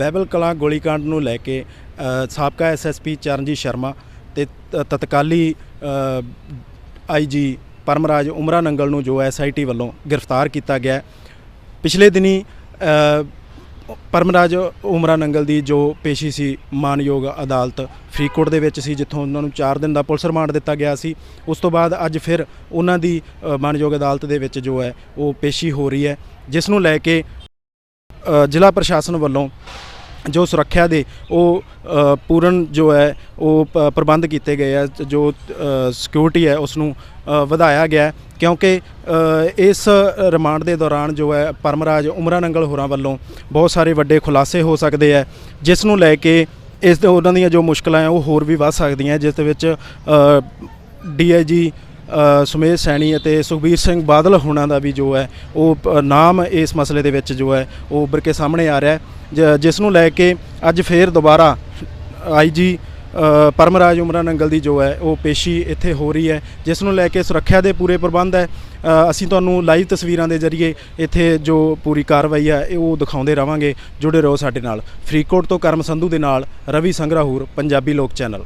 ਬੈਬਲ ਕਲਾਂ ਗੋਲੀकांड ਨੂੰ ਲੈ ਕੇ ਅ, ਸਾਬਕਾ ਐਸਐਸਪੀ ਚਰਨਜੀਤ ਸ਼ਰਮਾ ਤੇ ਤ- ਤਤਕਾਲੀ ਆਈਜੀ ਪਰਮਰਾਜ ਉਮਰਾ ਨੰਗਲ ਨੂੰ ਜੋ ਐਸਆਈਟੀ ਵੱਲੋਂ ਗ੍ਰਿਫਤਾਰ ਕੀਤਾ ਗਿਆ। ਪਿਛਲੇ ਦਿਨੀ ਪਰਮਰਾਜ ਉਮਰਾ ਨੰਗਲ ਦੀ ਜੋ ਪੇਸ਼ੀ ਸੀ ਮਾਨਯੋਗ ਅਦਾਲਤ ਫਰੀਦਕੋਟ ਦੇ ਵਿੱਚ ਸੀ ਜਿੱਥੋਂ ਉਹਨਾਂ ਨੂੰ 4 ਦਿਨ ਦਾ ਪੁਲਿਸ ਰਿਮਾਂਡ ਦਿੱਤਾ ਗਿਆ ਸੀ। ਉਸ ਤੋਂ ਬਾਅਦ ਅੱਜ ਫਿਰ ਉਹਨਾਂ ਦੀ ਮਾਨਯੋਗ ਅਦਾਲਤ ਦੇ ਵਿੱਚ ਜੋ ਹੈ ਉਹ ਪੇਸ਼ੀ ਹੋ ਰਹੀ ਹੈ ਜਿਸ ਨੂੰ ਲੈ ਕੇ ਜ਼ਿਲ੍ਹਾ ਪ੍ਰਸ਼ਾਸਨ ਵੱਲੋਂ ਜੋ ਸੁਰੱਖਿਆ ਦੇ ਉਹ ਪੂਰਨ ਜੋ ਹੈ, ਉਹ ਪ- ਪ੍ਰਬੰਧ ਕੀਤੇ ਗਏ ਆ ਜੋ ਸਿਕਿਉਰਿਟੀ ਹੈ ਉਸ ਨੂੰ ਵਧਾਇਆ ਗਿਆ ਕਿਉਂਕਿ ਇਸ ਰਿਮਾਂਡ ਦੇ ਦੌਰਾਨ ਜੋ ਹੈ, ਪਰਮਰਾਜ ਉਮਰਾ ਨੰਗਲ ਹੋਰਾਂ ਵੱਲੋਂ ਬਹੁਤ ਸਾਰੇ ਵੱਡੇ ਖੁਲਾਸੇ ਹੋ ਸਕਦੇ ਆ ਜਿਸ ਨੂੰ ਲੈ ਕੇ ਇਸ ਦੇ, ਉਹਨਾਂ ਦੀਆਂ ਜੋ ਮੁਸ਼ਕਲਾਂ ਆ ਉਹ ਹੋਰ ਵੀ ਵੱਧ ਸਕਦੀਆਂ ਜਿਸ ਦੇ ਵਿੱਚ ਡੀਆਈਜੀ ਸੁਮੇਧ ਸੈਣੀ ਅਤੇ ਸੁਖਬੀਰ ਸਿੰਘ ਬਾਦਲ ਹੋਣਾ ਦਾ ਵੀ ਜੋ ਹੈ, ਉਹ ਨਾਮ ਇਸ ਮਸਲੇ ਦੇ ਵਿੱਚ ਜੋ ਹੈ, ਉਹ ਉੱਭਰ ਕੇ ਸਾਹਮਣੇ ਆ ਰਿਹਾ ਹੈ। ਜਿਸ ਨੂੰ ਲੈ ਕੇ ਅੱਜ ਫੇਰ ਦੁਬਾਰਾ ਆਈਜੀ ਪਰਮਰਾਜ ਉਮਰਾ ਨੰਗਲ ਦੀ ਜੋ ਹੈ, ਉਹ ਪੇਸ਼ੀ ਇੱਥੇ ਹੋ ਰਹੀ ਹੈ, ਜਿਸ ਨੂੰ ਲੈ ਕੇ ਸੁਰੱਖਿਆ ਦੇ ਪੂਰੇ ਪ੍ਰਬੰਧ ਹੈ। ਅਸੀਂ ਤੁਹਾਨੂੰ ਲਾਈਵ ਤਸਵੀਰਾਂ ਦੇ ਜ਼ਰੀਏ ਇੱਥੇ ਜੋ ਪੂਰੀ ਕਾਰਵਾਈ ਹੈ, ਇਹ ਉਹ ਦਿਖਾਉਂਦੇ ਰਵਾਂਗੇ। ਜੁੜੇ ਰਹੋ ਸਾਡੇ ਨਾਲ। ਫਰੀਦਕੋਟ ਤੋਂ ਕਰਮ ਸੰਧੂ ਦੇ ਨਾਲ ਰਵੀ ਸੰਗਰਾਹੂਰ, ਪੰਜਾਬੀ ਲੋਕ ਚੈਨਲ।